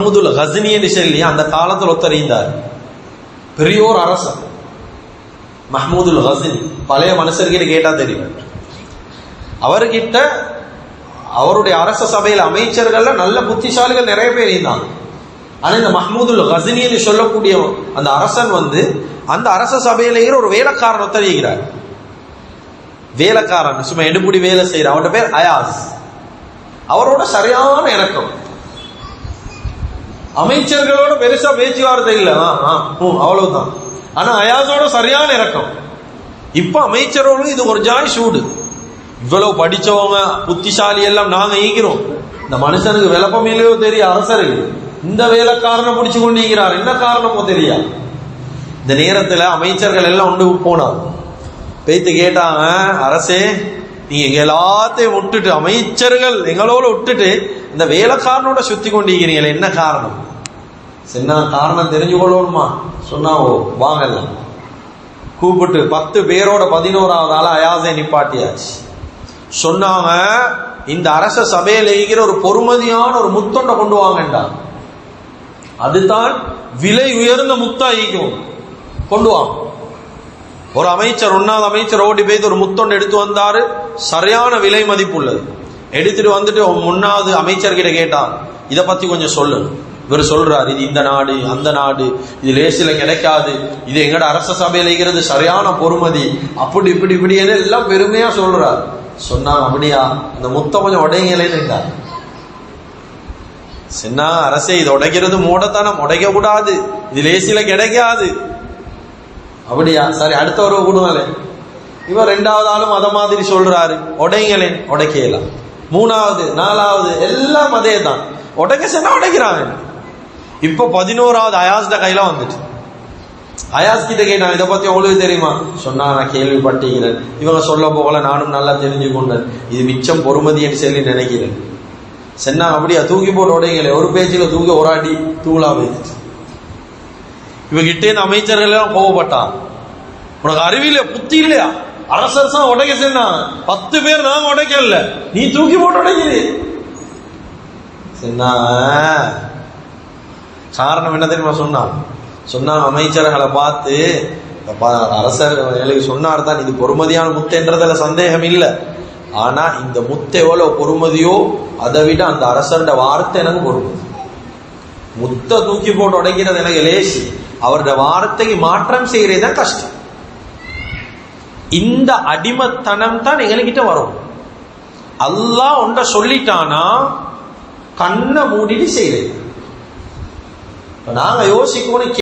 மஹமூதுல் ஹசினி என்று சொல்லி அந்த காலத்தில் ஒத்தறிந்தார். பெரியோர் அரசன் மஹமூதுல் ஹசினி பழைய மனுஷர்கிட்ட கேட்டா தெரியும். அவர்கிட்ட அவருடைய அரச சபையில் அமைச்சர்கள்ல நல்ல புத்திசாலிகள் நிறைய பேர் இருந்தாங்க. ஆனா இந்த மஹமூதுல் ஹசினின்னு சொல்லக்கூடிய அந்த அரசன் வந்து அந்த அரச சபையிலேயே ஒரு வேலைக்காரன் ஒத்தறிகிறார். வேலைக்காரன் சும்மா எடுபடி வேலை செய்யற அவருடைய பேர் அயாஸ். அவரோட சரியான இணக்கம். அமைச்சர்களோட பெருசா பேச்சுவார்த்தை இல்லை. ஆ, அவ்வளவுதான். ஆனா அயாஸோட சரியான இறக்கம். இப்ப அமைச்சரோட இது ஒரு ஜாய் சூடு இவ்வளவு படிச்சவங்க புத்திசாலி எல்லாம் நாங்க ஈக்கிறோம் இந்த மனுஷனுக்கு விளப்பம் இல்லையோ தெரியும் அரசருக்கு இந்த வேலைக்காரனை பிடிச்சு கொண்டு ஈகிறார். என்ன காரணமோ தெரியா? இந்த நேரத்துல அமைச்சர்கள் எல்லாம் ஒன்று போனார் பேத்து கேட்டாங்க அரசே நீங்க எங்க எல்லாத்தையும் விட்டுட்டு அமைச்சர்கள் எங்களோட விட்டுட்டு இந்த வேலைக்காரனோட சுத்தி கொண்டிருக்கிறீங்களே என்ன காரணம்? சின்ன காரணம் தெரிஞ்சு கொள்ளணுமா சொன்னா ஓ வாங்கலாம் கூப்பிட்டு பத்து பேரோட பதினோராவது ஆள் அயாசை நிப்பாட்டியாச்சு. சொன்னாங்க இந்த அரச சபையில் இருக்கிற ஒரு பொறுமதியான ஒரு முத்தொண்டை கொண்டு வாங்கண்டா. அதுதான் விலை உயர்ந்த முத்தா ஈக்கும் கொண்டு வாங்க. ஒரு அமைச்சர் ஒன்றாவது அமைச்சர் ஓடி போய் ஒரு முத்தொண்டு எடுத்து வந்தாரு. சரியான விலை மதிப்பு உள்ளது எடுத்துட்டு வந்துட்டு முன்னாவது அமைச்சர்கிட்ட கேட்டான். இதை பத்தி கொஞ்சம் சொல்லு. இவர் சொல்றார் இது இந்த நாடு அந்த நாடு இது லேசில கிடைக்காது. இது எங்கட அரச சபையில இருக்கிறது சரியான பொறுமதி. அப்படி இப்படி இப்படின்னு எல்லாம் பெருமையா சொல்றார். சொன்னாங்க அப்படியா? இந்த முத்தம் கொஞ்சம் உடைங்களேன்னு சின்ன அரசே இது உடைக்கிறது மூடத்தனம் உடைக்க கூடாது இது லேசில கிடைக்காது. அப்படியா? சரி அடுத்த ஒரு விடுவாங்களே இவன் ரெண்டாவது ஆளும் அதை மாதிரி சொல்றாரு. உடைங்களேன் உடைக்கலாம் மூணாவது நாலாவது எல்லாம் அதே தான் உடைக்க சொன்னா உடைக்கிறாங்க இப்ப பதினோராவது அயாஸ்ட கையில வந்துட்டு அயாஸ் கிட்ட கேட்டான் இதை பத்தி உங்களுக்கு தெரியுமா? சொன்னா நான் கேள்விப்பட்டிருக்கிறேன். இவங்க சொல்ல போகல நானும் நல்லா தெரிஞ்சு கொண்டேன் இது மிச்சம் பொறுமதி என்று சொல்லி நினைக்கிறேன். சென்னா அப்படியா? தூக்கி போட்டு உடைங்களே ஒரு பேச்சில் தூக்கி ஒரு அடி தூளா போயிடுச்சு இவங்கிட்டே இந்த அமைச்சர்கள் எல்லாம் கோவப்பட்டான். உனக்கு அறிவில்ல புத்தி இல்லையா? அரசர் தான் உடைக்க சொன்னா பத்து பேர் நான் உடைக்கல நீ தூக்கி போட்டு உடைக்கிறீ காரணம் என்ன தெரியுமா சொன்னான்? சொன்னான் அமைச்சர்களை பார்த்து அரசர் எனக்கு சொன்னார் தான் இது பொறுமதியான முத்துன்றதுல சந்தேகம் இல்லை. ஆனா இந்த முத்தை எவ்வளோ பொறுமதியோ அதை விட அந்த அரசரோட வார்த்தை எனக்கு பொறுமதி முத்தை தூக்கி போட்டு உடைக்கிறது எனக்கு லேசி. அவருடைய வார்த்தைக்கு மாற்றம் செய்யறது தான் கஷ்டம். இந்த அடிமத்தனம் தான் எங்ககிட்ட வரும். அல்லாஹ் ஒன்றை சொல்லிட்டானா கண்ணை மூடிட்டு செய்யறது நாங்க யோசிக்கணும்